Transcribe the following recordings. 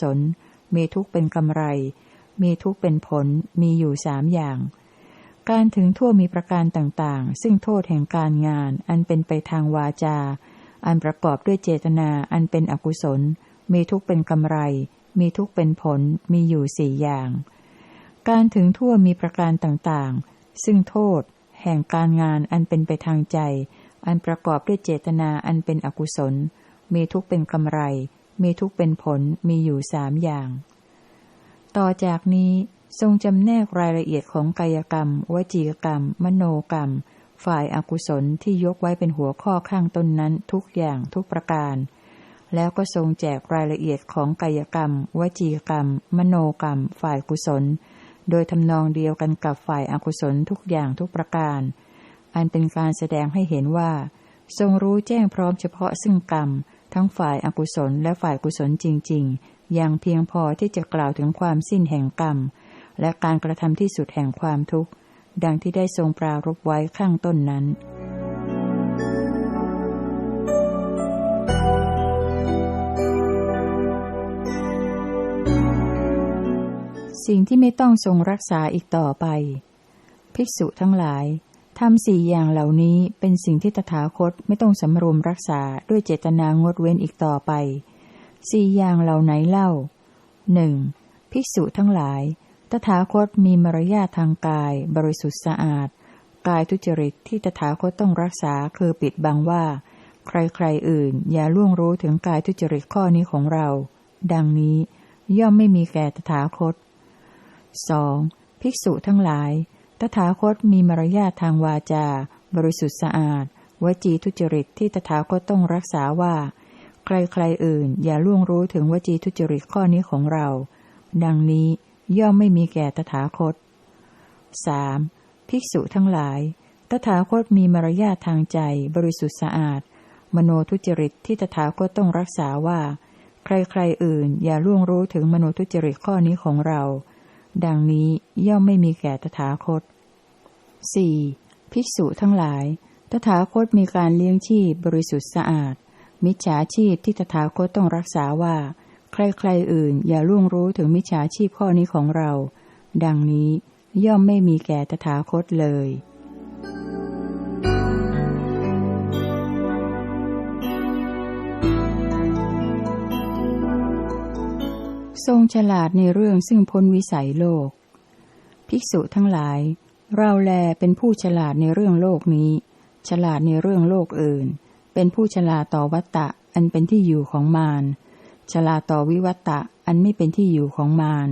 ศลมีทุกข์เป็นกำไร มีทุกข์เป็นผล มีอยู่สามอย่าง การถึงทั่วมีประการต่างๆ ซึ่งโทษแห่งการงาน อันเป็นไปทางวาจา อันประกอบด้วยเจตนาอันเป็นอกุศล มีทุกข์เป็นกำไร มีทุกข์เป็นผล มีอยู่สี่อย่าง การถึงทั่วมีประการต่างๆ ซึ่งโทษ แห่งการงานอันเป็นไปทางใจ อันประกอบด้วยเจตนาอันเป็นอกุศล มีทุกข์เป็นกำไร มีทุกเป็นผลมีอยู่สามอย่าง ต่อจากนี้ทรงจำแนกรายละเอียดของกายกรรม วจีกรรม มโนกรรม ฝ่ายอากุศลที่ยกไว้เป็นหัวข้อข้างต้นนั้นทุกอย่างทุกประการ แล้วก็ทรงแจกรายละเอียดของกายกรรม วจีกรรม มโนกรรม ฝ่ายกุศล โดยทำนองเดียวกันกับฝ่ายอากุศลทุกอย่างทุกประการ อันเป็นการแสดงให้เห็นว่า ทรงรู้แจ้งพร้อมเฉพาะซึ่งกรรม ทั้งฝ่ายอากุศลและฝ่ายกุศลจริง ๆ อย่างเพียงพอที่จะกล่าวถึงความสิ้นแห่งกรรม และการกระทำที่สุดแห่งความทุกข์ ดังที่ได้ทรงปรารบไว้ข้างต้นนั้นสิ่งที่ไม่ต้องทรงรักษาอีกต่อไป ภิกษุทั้งหลาย ทำสี่อย่างเหล่านี้เป็นสิ่งที่ตถาคตไม่ต้องสำรวมรักษาด้วยเจตนางดเว้นอีกต่อไป สี่อย่างเหล่าไหนเล่าหนึ่งภิกษุทั้งหลาย ตถาคตมีมารยาททางกาย บริสุทธิ์สะอาด กายทุจริตที่ตถาคตต้องรักษาคือปิดบังว่า ใครๆอื่น อย่าล่วงรู้ถึงกายทุจริตข้อนี้ของเรา ดังนี้ย่อมไม่มีแก่ตถาคตสองภิกษุทั้งหลาย ตถาคตมีมารยาททางวาจา บริสุทธิ์สะอาด วจีทุจริตที่ตถาคตต้องรักษาว่า ใครๆอื่น อย่าล่วงรู้ถึงวจีทุจริตข้อนี้ของเรา ดังนี้ย่อมไม่มีแก่ตถาคตสภิกษุทั้งหลาย ตถาคตมีมารยาททางใจ บริสุทธิ์สะอาด มโนทุจริตที่ตถาคตต้องรักษาว่า ใครๆอื่น อย่าล่วงรู้ถึงมโนทุจริตข้อนี้ของเรา ดังนี้ย่อมไม่มีแก่ตถาคต 4. ภิกษุทั้งหลาย ตถาคตมีการเลี้ยงชีพบริสุทธิ์สะอาด มิจฉาชีพที่ตถาคตต้องรักษาว่า ใครๆอื่นอย่าล่วงรู้ถึงมิจฉาชีพข้อนี้ของเรา ดังนี้ย่อมไม่มีแก่ตถาคตเลย ทรงฉลาดในเรื่องซึ่งพ้นวิสัยโลก ภิกษุทั้งหลาย เราแลเป็นผู้ฉลาดในเรื่องโลกนี้ ฉลาดในเรื่องโลกอื่น เป็นผู้ฉลาดต่อวัตตะอันเป็นที่อยู่ของมาร ฉลาดต่อวิวัตตะอันไม่เป็นที่อยู่ของมาร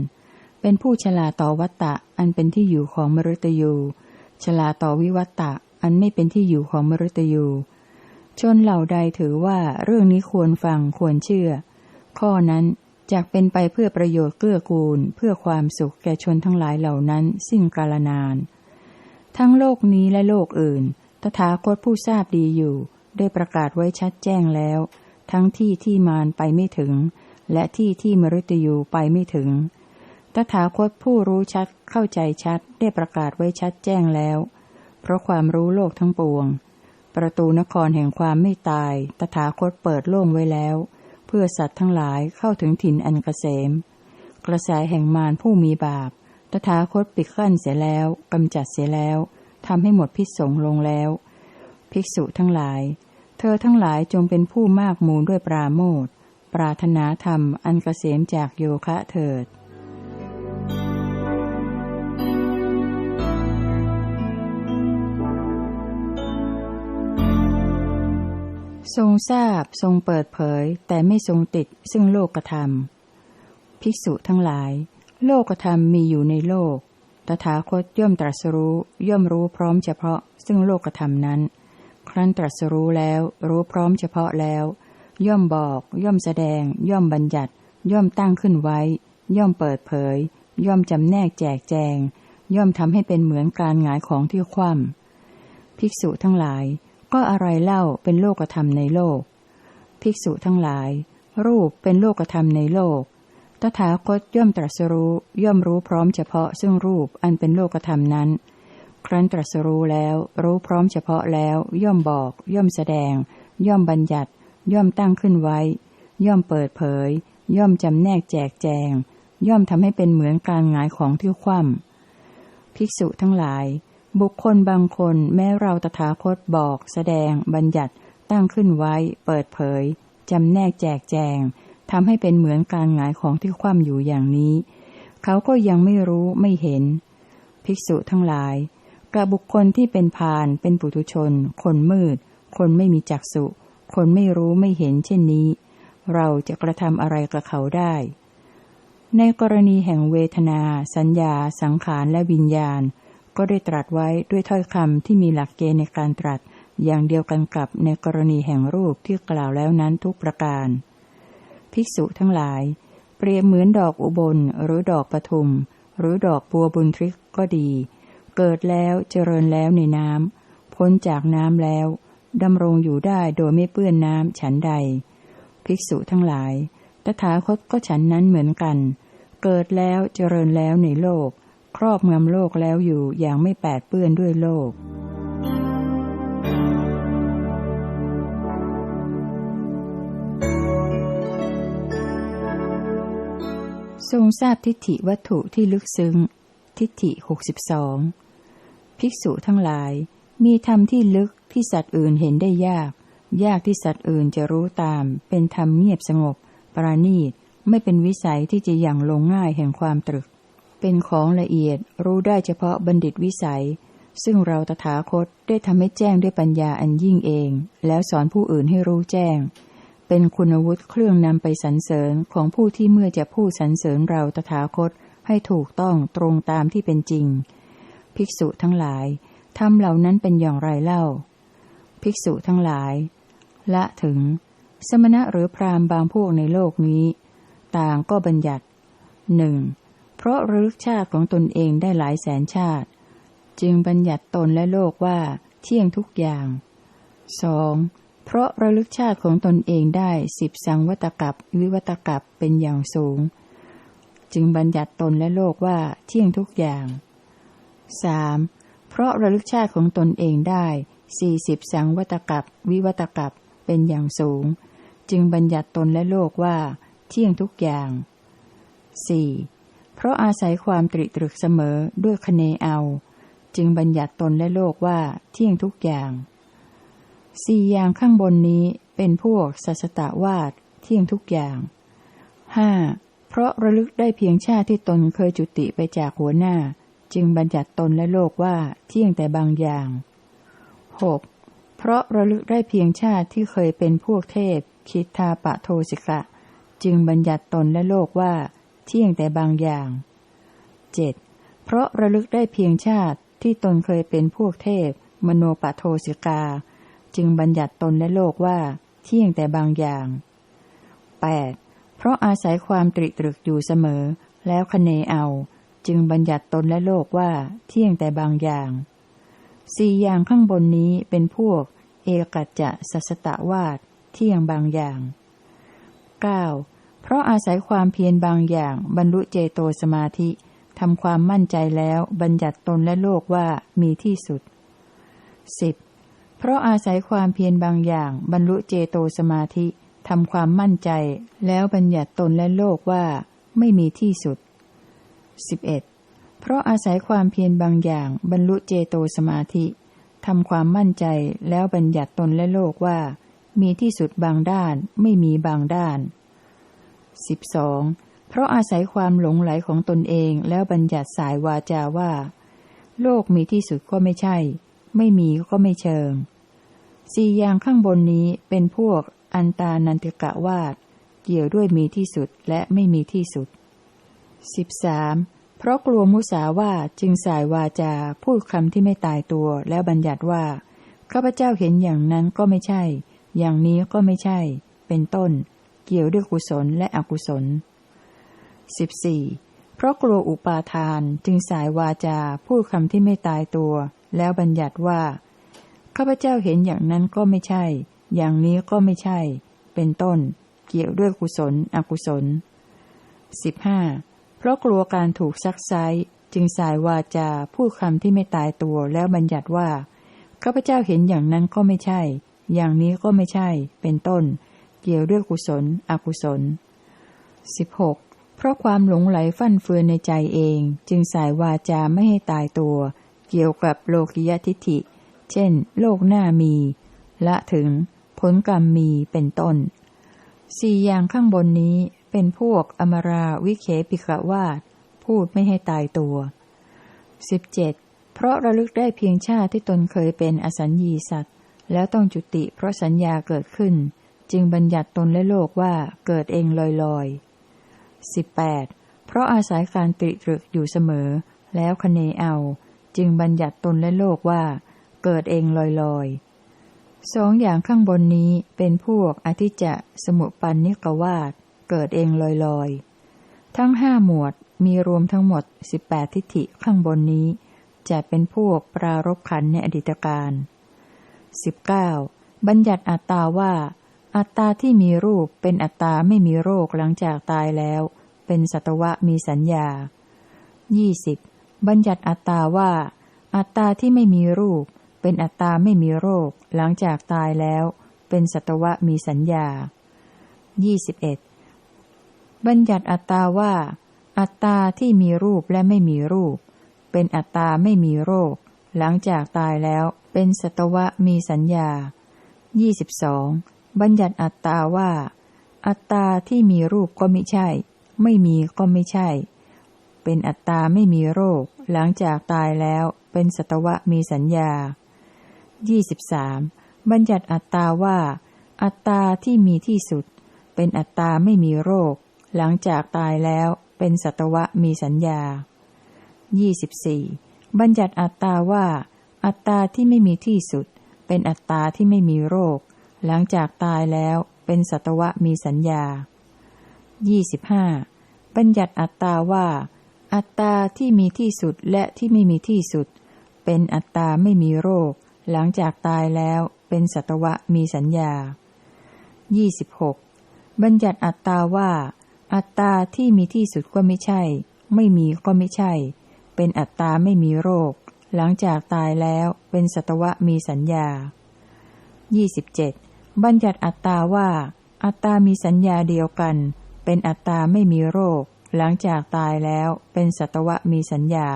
เป็นผู้ฉลาดต่อวัตตะอันเป็นที่อยู่ของมรตยู ฉลาดต่อวิวัตตะอันไม่เป็นที่อยู่ของมรตยูชนเหล่าใดถือว่าเรื่องนี้ควรฟังควรเชื่อ ข้อนั้น จากเป็นไปเพื่อประโยชน์เกื้อกูล เพื่อความสุขแก่ชนทั้งหลายเหล่านั้นสิ้นกาลนาน ทั้งโลกนี้และโลกอื่น ตถาคตผู้ทราบดีอยู่ ได้ประกาศไว้ชัดแจ้งแล้ว ทั้งที่ที่มารไปไม่ถึง และที่ที่มฤตยูไปไม่ถึง ตถาคตผู้รู้ชัดเข้าใจชัดได้ประกาศไว้ชัดแจ้งแล้ว เพราะความรู้โลกทั้งปวง ประตูนครแห่งความไม่ตาย ตถาคตเปิดโล่งไว้แล้ว เพื่อสัตว์ทั้งหลายเข้าถึงถิ่นอันกเกษม กระแสแห่งมารผู้มีบาป ตถาคตปิดขั้นเสียแล้วกำจัดเสียแล้วทำให้หมดพิษสงลงแล้ว ภิกษุทั้งหลาย เธอทั้งหลายจงเป็นผู้มากมูลด้วยปราโมทปรารถนาธรรมอันกเกษมจากโยคะเถิด ทรงทราบทรงเปิดเผย แต่ไม่ทรงติด ซึ่งโลกธรรม ภิกษุทั้งหลาย โลกธรรมมีอยู่ในโลก ตถาคตย่อมตรัสรู้ ย่อมรู้พร้อมเฉพาะ ซึ่งโลกธรรมนั้น ครั้นตรัสรู้แล้ว รู้พร้อมเฉพาะแล้ว ย่อมบอก ย่อมแสดง ย่อมบัญญัติ ย่อมตั้งขึ้นไว้ ย่อมเปิดเผย ย่อมจำแนกแจกแจง ย่อมทำให้เป็นเหมือนการหงายของที่คว่ำภิกษุทั้งหลาย ก็อะไรเล่าเป็นโลกธรรมในโลก ภิกษุทั้งหลาย รูปเป็นโลกธรรมในโลก ตถาคตย่อมตรัสรู้ย่อมรู้พร้อมเฉพาะซึ่งรูปอันเป็นโลกธรรมนั้น ครั้นตรัสรู้แล้ว รู้พร้อมเฉพาะแล้ว ย่อมบอก ย่อมแสดง ย่อมบัญญัติ ย่อมตั้งขึ้นไว้ ย่อมเปิดเผย ย่อมจำแนกแจกแจง ย่อมทำให้เป็นเหมือนการหงายของที่คว่ำภิกษุทั้งหลาย บุคคลบางคนแม้เราตถาคตบอก แสดง บัญญัติ ตั้งขึ้นไว้ เปิดเผย จำแนกแจกแจงทำให้เป็นเหมือนการหงายของที่คว่ำอยู่อย่างนี้ เขาก็ยังไม่รู้ไม่เห็น ภิกษุทั้งหลายกระบุคคลที่เป็นพาน เป็นปุถุชน คนมืด คนไม่มีจักษุ คนไม่รู้ไม่เห็นเช่นนี้ เราจะกระทำอะไรกับเขาได้ ในกรณีแห่งเวทนา สัญญา สังขารและวิญญาณ ก็ได้ตรัสไว้ด้วยถ้อยคำที่มีหลักเกณฑ์ในการตรัส อย่างเดียวกันกับในกรณีแห่งรูปที่กล่าวแล้วนั้นทุกประการ ภิกษุทั้งหลาย เปรียบเหมือนดอกอุบลหรือดอกปทุม หรือดอกบัวบุญทริกก็ดี เกิดแล้วเจริญแล้วในน้ำพ้นจากน้ำแล้วดำรงอยู่ได้โดยไม่เปื้อนน้ำฉันใด ภิกษุทั้งหลาย ตถาคตก็ฉันนั้นเหมือนกัน เกิดแล้วเจริญแล้วในโลก ครอบงำโลกแล้วอยู่อย่างไม่แปดเปื้อนด้วยโลก ทรงทราบทิฏฐิวัตถุที่ลึกซึ้ง ทิฏฐิหกสิบสองภิกษุทั้งหลาย มีธรรมที่ลึกที่สัตว์อื่นเห็นได้ยาก ยากที่สัตว์อื่นจะรู้ตาม เป็นธรรมเงียบสงบ ปราณีตไม่เป็นวิสัยที่จะอย่างลงง่ายแห่งความตรึก เป็นของละเอียดรู้ได้เฉพาะบัณฑิตวิสัย ซึ่งเราตถาคตได้ทำให้แจ้งด้วยปัญญาอันยิ่งเอง แล้วสอนผู้อื่นให้รู้แจ้ง เป็นคุณวุฒิเครื่องนำไปสรรเสริญของผู้ที่เมื่อจะพูดสรรเสริญเราตถาคตให้ถูกต้องตรงตามที่เป็นจริง ภิกษุทั้งหลายทำเหล่านั้นเป็นอย่างไรเล่า ภิกษุทั้งหลาย ละถึง สมณะหรือพราหมณ์บางพวกในโลกนี้ ต่างก็บัญญัติหนึ่ง ราะรึกชาติของตนเองได้หลายแสนชาติ จึงบัญญัติตนและโลกว่าเที่ยงทุกอย่างสองเพราะระลึกชาติของตนเองได้สิบสังวัตกับวิวัตกับเป็นอย่างสูง จึงบัญญัติตนและโลกว่าเที่ยงทุกอย่างสามเพราะระลึกชาติของตนเองได้สี่สิบสังวัตกับวิวัตกับเป็นอย่างสูง จึงบัญญัติตนและโลกว่า เที่ยงทุกอย่างสี่ เพราะอาศัยความตริตรึกเสมอด้วยคเนเอา จึงบัญญัติตนและโลกว่าเที่ยงทุกอย่างสี่อย่างข้างบนนี้เป็นพวกสัสตวาดเที่ยงทุกอย่างห้าเพราะระลึกได้เพียงชาติที่ตนเคยจุติไปจากหัวหน้า จึงบัญญัติตนและโลกว่าเที่ยงแต่บางอย่างหกเพราะระลึกได้เพียงชาติที่เคยเป็นพวกเทพคิดทาปะโทสิกะ จึงบัญญัติตนและโลกว่า เที่ยงแต่บางอย่างเจ็ดเพราะระลึกได้เพียงชาติที่ตนเคยเป็นพวกเทพ มโนปะโทสิกา จึงบัญญัติตนและโลกว่า เที่ยงแต่บางอย่างแปดเพราะอาศัยความตริตรึกอยู่เสมอ แล้วคเนเอา จึงบัญญัติตนและโลกว่า เที่ยงแต่บางอย่างสี่อย่างข้างบนนี้เป็นพวก เอกัจจะสัสตะวาดเที่ยงบางอย่าง 9. เพราะอาศัยความเพียรบางอย่างบรรลุเจโตสมาธิทำความมั่นใจแล้วบัญญัติตนและโลกว่ามีที่สุด 10. เพราะอาศัยความเพียรบางอย่างบรรลุเจโตสมาธิทำความมั่นใจ แล้วบัญญัติตนและโลกว่า ไม่มีที่สุด 11. เพราะอาศัยความเพียรบางอย่างบรรลุเจโตสมาธิทำความมั่นใจแล้วบัญญัติตนและโลกว่า มีที่สุดบางด้าน ไม่มีบางด้าน 12. เพราะอาศัยความหลงไหลของตนเองแล้วบัญญัติสายวาจาว่า โลกมีที่สุดก็ไม่ใช่ ไม่มีก็ไม่เชิงสี่อย่างข้างบนนี้เป็นพวกอันตานันติกะวาดเกี่ยวด้วยมีที่สุดและไม่มีที่สุด 13. เพราะกลัวมุสาวาจึงสายวาจาพูดคำที่ไม่ตายตัว แล้วบัญญัติว่าข้าพเจ้าเห็นอย่างนั้นก็ไม่ใช่ อย่างนี้ก็ไม่ใช่ เป็นต้น เกี่ยวด้วยกุศลและอกุศล 14. เพราะกลัวอุปาทานจึงสายวาจาพูดคำที่ไม่ตายตัว แล้วบัญญัติว่าข้าพเจ้าเห็นอย่างนั้นก็ไม่ใช่ อย่างนี้ก็ไม่ใช่ เป็นต้น เกี่ยวด้วยกุศล อกุศล 15. เพราะกลัวการถูกซักไซจึงสายวาจาพูดคำที่ไม่ตายตัวแล้วบัญญัติว่าข้าพเจ้าเห็นอย่างนั้นก็ไม่ใช่ อย่างนี้ก็ไม่ใช่ เป็นต้น เกี่ยวด้วยกุศล อกุศลสิบหกเพราะความหลงไหลฟั่นเฟือนในใจเอง จึงสายวาจาไม่ให้ตายตัว เกี่ยวกับโลกิยทิฏฐิ เช่น โลกหน้ามี ละถึง ผลกรรมมีเป็นต้นสี่อย่างข้างบนนี้เป็นพวกอมราวิเคปิกวาดพูดไม่ให้ตายตัวสิบเจ็ดเพราะระลึกได้เพียงชาติที่ตนเคยเป็นอสัญญีสัตว์ แล้วต้องจุติเพราะสัญญาเกิดขึ้น จึงบัญญัติตนและโลกว่าเกิดเองลอยลอยสิบแปดเพราะอาศัยการตริตรึกอยู่เสมอ แล้วคเนเอา จึงบัญญัติตนและโลกว่า เกิดเองลอยลอยสองอย่างข้างบนนี้เป็นพวกอธิจะสมุปันนิกวาดเกิดเองลอยลอยทั้งห้าหมวดมีรวมทั้งหมดสิบแปดทิฏฐิข้างบนนี้ จะเป็นพวกปรารบขันในอดีตการสิบเก้าบัญญัติอัตตาว่า อัตตาที่มีรูปเป็นอัตตาไม่มีโรคหลังจากตายแล้ว เป็นสัตวะมีสัญญายี่สิบบัญญัติอัตตาว่า อัตตาที่ไม่มีรูป เป็นอัตตาไม่มีโรค หลังจากตายแล้ว เป็นสัตวะมีสัญญายี่สิบเอ็ดบัญญัติอัตตาว่า อัตตาที่มีรูปและไม่มีรูป เป็นอัตตาไม่มีโรค หลังจากตายแล้ว เป็นสัตวะมีสัญญา 22. บัญญัติอัตตาว่า อัตตาที่มีรูปก็ไม่ใช่ ไม่มีก็ไม่ใช่ เป็นอัตตาไม่มีโรค หลังจากตายแล้ว เป็นสตวะมีสัญญา 23. บัญญัติอัตตาว่า อัตตาที่มีที่สุด เป็นอัตตาไม่มีโรค หลังจากตายแล้ว เป็นสัตวะมีสัญญา 24. บัญญัติอัตตาว่า อัตตาที่ไม่มีที่สุด เป็นอัตตาที่ไม่มีโรค หลังจากตายแล้วเป็นสัตวะมีสัญญา 25. บัญญัติอัตตาว่า อัตตาที่มีที่สุดและที่ไม่มีที่สุด เป็นอัตตาไม่มีโรค หลังจากตายแล้วเป็นสัตวะมีสัญญา 26. บัญญัติอัตตาว่า อัตตาที่มีที่สุดก็ไม่ใช่ ไม่มีก็ไม่ใช่ เป็นอัตตาไม่มีโรค หลังจากตายแล้วเป็นสัตวะมีสัญญา 27. บัญญัติอัตตาว่า อัตตามีสัญญาเดียวกัน เป็นอัตตาไม่มีโรค หลังจากตายแล้วเป็นสัตวะมีสัญญา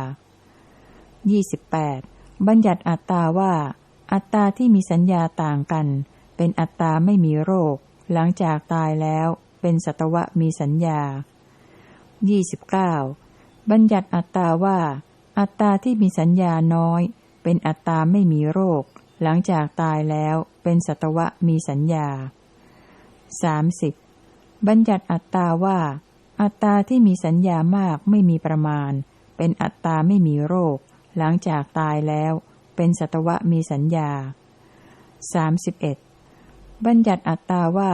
28. บัญญัติอัตตาว่า อัตตาที่มีสัญญาต่างกัน เป็นอัตตาไม่มีโรค หลังจากตายแล้วเป็นสัตวะมีสัญญา 29. บัญญัติอัตตาว่า อัตตาที่มีสัญญาน้อย เป็นอัตตาไม่มีโรค หลังจากตายแล้วเป็นสัตวะมีสัญญา 30. บัญญัติอัตตาว่า อัตตาที่มีสัญญามากไม่มีประมาณ เป็นอัตตาไม่มีโรค หลังจากตายแล้ว เป็นสัตวะมีสัญญา 31. บัญญัติอัตตาว่า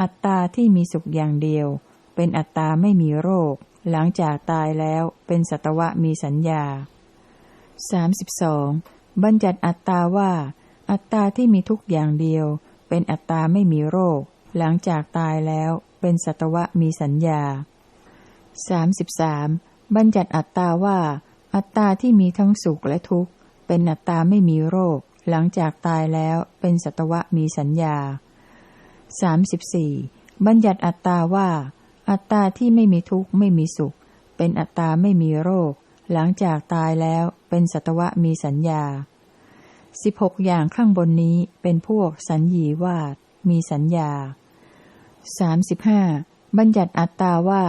อัตตาที่มีสุขอย่างเดียว เป็นอัตตาไม่มีโรค หลังจากตายแล้วเป็นสัตวะมีสัญญา 32. บัญญัติอัตตาว่า อัตตาที่มีทุกอย่างเดียว เป็นอัตตาไม่มีโรค หลังจากตายแล้วเป็นสัตวะมีสัญญา 33. บัญญัติอัตตาว่า อัตตาที่มีทั้งสุขและทุกข์ เป็นอัตตาไม่มีโรค หลังจากตายแล้วเป็นสัตวะมีสัญญาสามสิบสี่บัญญัติอัตตาว่า อัตตาที่ไม่มีทุกข์ไม่มีสุข เป็นอัตตาไม่มีโรค หลังจากตายแล้ว เป็นสัตวะมีสัญญาสิบหกอย่างข้างบนนี้เป็นพวกสัญญีวาดมีสัญญาสามสิบห้าบัญญัติอัตตาว่า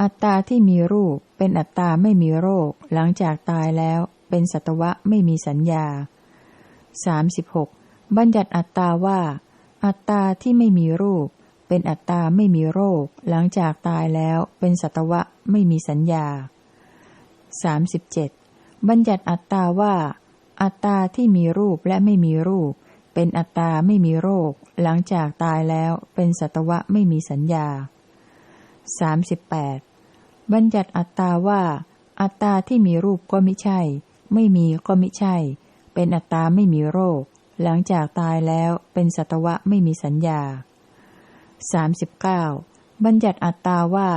อัตตาที่มีรูปเป็นอัตตาไม่มีโรค หลังจากตายแล้ว เป็นสัตวะไม่มีสัญญาสามสิบหกบัญญัติอัตตาว่า อัตตาที่ไม่มีรูป เป็นอัตตาไม่มีโรค หลังจากตายแล้ว เป็นสัตวะไม่มีสัญญา 37. บั บัญญัติอัตตาว่า อัตตาที่มีรูปและไม่มีรูป เป็นอัตตาไม่มีโรค หลังจากตายแล้วเป็นสัตวะไม่มีสัญญา 38. บัญญัติอัตตาว่า อัตตาที่มีรูปก็ไม่ใช่ ไม่มีก็ไม่ใช่ เป็นอัตตาไม่มีโรค หลังจากตายแล้วเป็นสัตวะไม่มีสัญญา 39. บัญญัติอัตตาว่า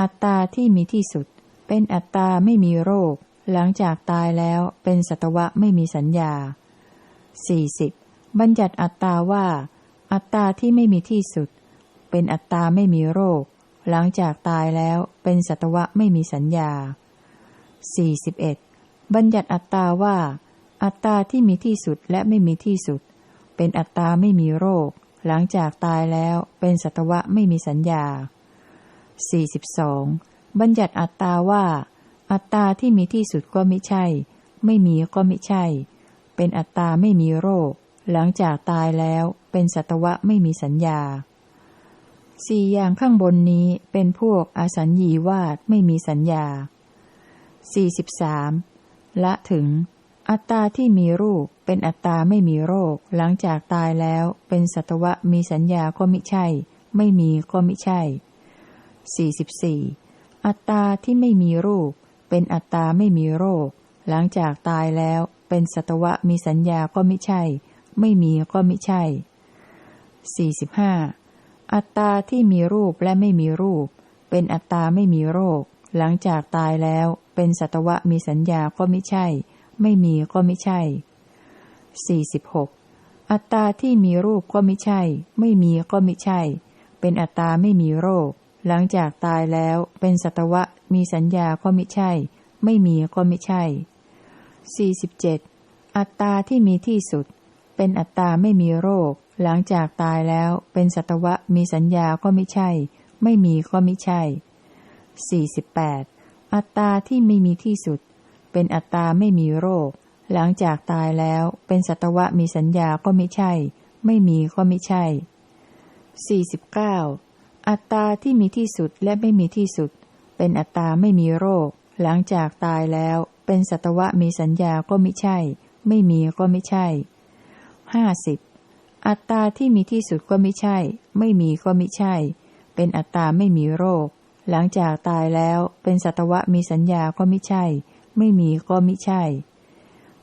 อัตตาที่มีที่สุด เป็นอัตตาไม่มีโรค หลังจากตายแล้วเป็นสัตวะไม่มีสัญญา 40. บัญญัติอัตตาว่า อัตตาที่ไม่มีที่สุด เป็นอัตตาไม่มีโรค หลังจากตายแล้วเป็นสัตวะไม่มีสัญญา 41. บัญญัติอัตตาว่า อัตตาที่มีที่สุดและไม่มีที่สุด เป็นอัตตาไม่มีโรค หลังจากตายแล้วเป็นสัตวะไม่มีสัญญา 42. บัญญัติอัตตาว่า อัตตาที่มีที่สุดก็ไม่ใช่ ไม่มีก็ไม่ใช่ เป็นอัตตาไม่มีโรค หลังจากตายแล้วเป็นสัตวะไม่มีสัญญาสี่อย่างข้างบนนี้เป็นพวกอสัญญีวาดไม่มีสัญญา 43. ละถึง อัตตาที่มีรูปเป็นอัตตาไม่มีโรค หลังจากตายแล้วเป็นสัตวะมีสัญญาก็มิใช่ ไม่มีก็มิใช่ 44. อัตตาที่ไม่มีรูป เป็นอัตตาไม่มีโรค หลังจากตายแล้วเป็นสัตวะมีสัญญาก็ไมิใช่ ไม่มีก็ไมิใช่ 45. อัตตาที่มีรูปและไม่มีรูป เป็นอัตตาไม่มีโรค หลังจากตายแล้วเป็นสัตวะมีสัญญาก็ไมิใช่ ไม่มีก็ไมิใช่ 46. อัตตาที่มีรูปก็ไมิใช่ ไม่มีก็ไมิใช่ เป็นอัตตาไม่มีโรค หลังจากตายแล้วเป็นสัตวะมีสัญญาก็มิใช่ ไม่มีก็มิใช่ 47. อัตตาที่มีที่สุด เป็นอัตตาไม่มีโรค หลังจากตายแล้วเป็นสัตวะมีสัญญาก็ไม่ใช่ ไม่มีก็ไม่ใช่ 48. อัตตาที่ไม่มีที่สุด เป็นอัตตาไม่มีโรค หลังจากตายแล้วเป็นสัตวะมีสัญญาก็ไม่ใช่ ไม่มีก็ไม่ใช่ 49. อัตตาที่มีที่สุดและไม่มีที่สุด เป็นอัตตาไม่มีโรค หลังจากตายแล้ว เป็นสัตวะมีสัญญาก็ไม่ใช่ ไม่มีก็ไม่ใช่ 50. อัตตาที่มีที่สุดก็ไม่ใช่ ไม่มีก็ไม่ใช่ เป็นอัตตาไม่มีโรค หลังจากตายแล้ว เป็นสัตวะมีสัญญาก็ไม่ใช่ ไม่มีก็ไม่ใช่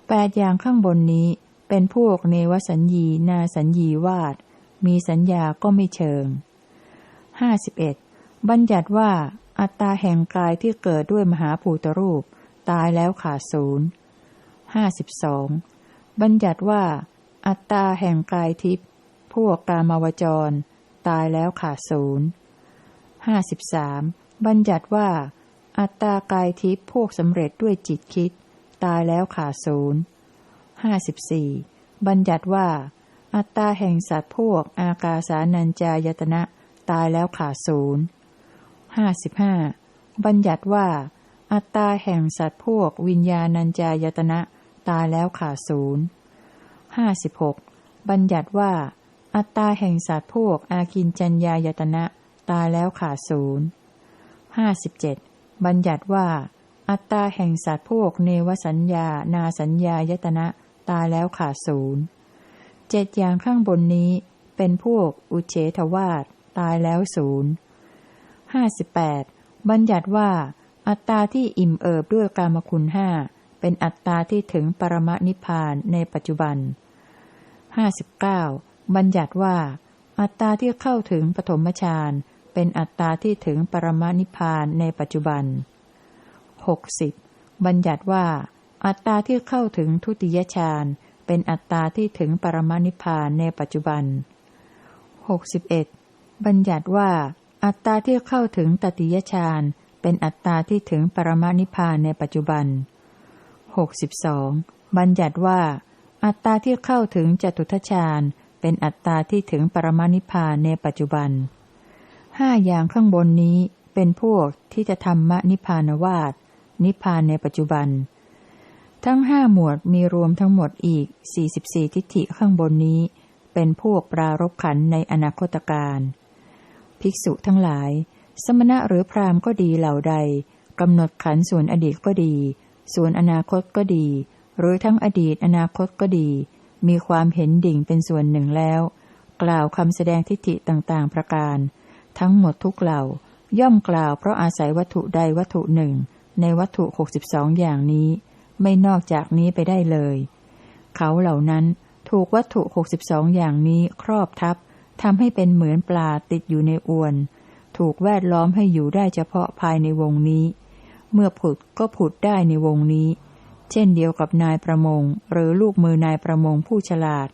แปดอย่างข้างบนนี้เป็นพวกเนวสัญญีนาสัญญีวาดมีสัญญาก็ไม่เชิง ห้าสิบเอ็ดบัญญัติว่า อัตตาแห่งกายที่เกิดด้วยมหาภูตรูป ตายแล้วขาดศูนย์ห้าสิบสองบัญญัติว่า อัตตาแห่งกายทิพย์พวกกามาวจร ตายแล้วขาดศูนย์ห้าสิบสามบัญญัติว่า อัตตากายทิพย์พวกสำเร็จด้วยจิตคิด ตายแล้วขาดศูนย์ห้าสิบสี่บัญญัติว่า อัตตาแห่งสัตว์พวกอากาสานัญจายตนะ ตายแล้วขาดศูนย์ห้าสิบห้าบัญญัติว่า อัตตาแห่งสัตว์พวกวิญญาณัญจายตนะตายแล้วขาดศูนย์ห้าสิบหกบัญญัติว่า อัตตาแห่งสัตว์พวกอากินจัญญายตนะตายแล้วขาดศูนย์ห้าสิบเจ็ดบัญญัติว่า อัตตาแห่งสัตว์พวกเนวสัญญา นาสัญญายตนะตายแล้วขาดศูนย์เจ็ดอย่างข้างบนนี้เป็นพวกอุเฉทวาต ตายแล้วศูนย์ห้าสิบแปดบัญญัติว่า อัตตาที่อิ่มเอิบด้วยกามคุณห้าเป็นอัตตาที่ถึงปรมนิพพานในปัจจุบันห้าสิบเก้าบัญญัติว่า อัตตาที่เข้าถึงปฐมฌานเป็นอัตตาที่ถึงปรมานิพานในปัจจุบัน 60. บัญญัติว่า อัตตาที่เข้าถึงทุติยฌานเป็นอัตตาที่ถึงปรมานิพานในปัจจุบัน 61. บั บัญญัติว่า อัตตาที่เข้าถึงตติยฌานเป็นอัตตาที่ถึงปรมานิพานในปัจจุบัน 62. บัญญัติว่า อัตตาที่เข้าถึงจตุทฌานเป็นอัตตาที่ถึงปรมานิพานในปัจจุบันห้าอย่างข้างบนนี้เป็นพวกที่จะทำมนิพานวาดนิพานในปัจจุบัน ทั้งห้าหมวดมีรวมทั้งหมดอีกสี่สิบสี่ทิฏฐิข้างบนนี้ เป็นพวกปรารบขันในอนาคตการ ภิกษุทั้งหลาย สมณะหรือพราหมณ์ก็ดีเหล่าใดกำหนดขันส่วนอดีตก็ดี ส่วนอนาคตก็ดี หรือทั้งอดีตอนาคตก็ดี มีความเห็นดิ่งเป็นส่วนหนึ่งแล้ว กล่าวคำแสดงทิฏฐิต่างๆ ประการ ทั้งหมดทุกเหล่า ย่อมกล่าวเพราะอาศัยวัตถุใดวัตถุหนึ่ง ในวัตถุหกสิบสองอย่างนี้ ไม่นอกจากนี้ไปได้เลย เขาเหล่านั้นถูกวัตถุหกสิบสองอย่างนี้ครอบทับ ทำให้เป็นเหมือนปลาติดอยู่ในอวน ถูกแวดล้อมให้อยู่ได้เฉพาะภายในวงนี้ เมื่อผุดก็ผุดได้ในวงนี้ เช่นเดียวกับนายประมง หรือลูกมือนายประมงผู้ฉลาด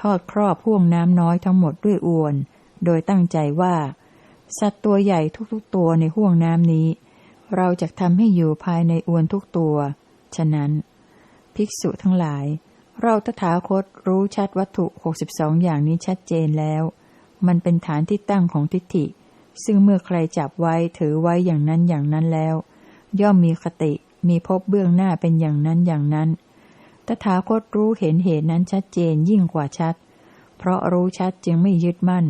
ทอดครอบพ่วงน้ำน้อยทั้งหมดด้วยอวน โดยตั้งใจว่า สัตว์ตัวใหญ่ทุกๆตัวในห่วงน้ำนี้ เราจะทำให้อยู่ภายในอวนทุกตัว ฉะนั้น ภิกษุทั้งหลาย เราตถาคตรู้ชัดวัตถุหกสิบสองอย่างนี้ชัดเจนแล้ว มันเป็นฐานที่ตั้งของทิฏฐิ ซึ่งเมื่อใครจับไว้ถือไว้อย่างนั้นอย่างนั้นแล้ว ย่อมมีคติ มีพบเบื้องหน้าเป็นอย่างนั้นอย่างนั้น ตถาคตรู้เห็นเหตุนั้นชัดเจนยิ่งกว่าชัด เพราะรู้ชัดจึงไม่ยึดมั่น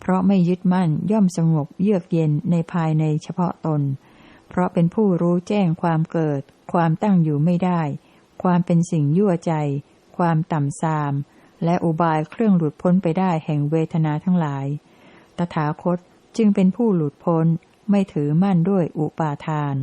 เพราะไม่ยึดมั่นย่อมสงบเยือกเย็นในภายในเฉพาะตน เพราะเป็นผู้รู้แจ้งความเกิด ความตั้งอยู่ไม่ได้ ความเป็นสิ่งยั่วใจ ความต่ำทราม และอุบายเครื่องหลุดพ้นไปได้แห่งเวทนาทั้งหลาย ตถาคตจึงเป็นผู้หลุดพ้น ไม่ถือมั่นด้วยอุปาทาน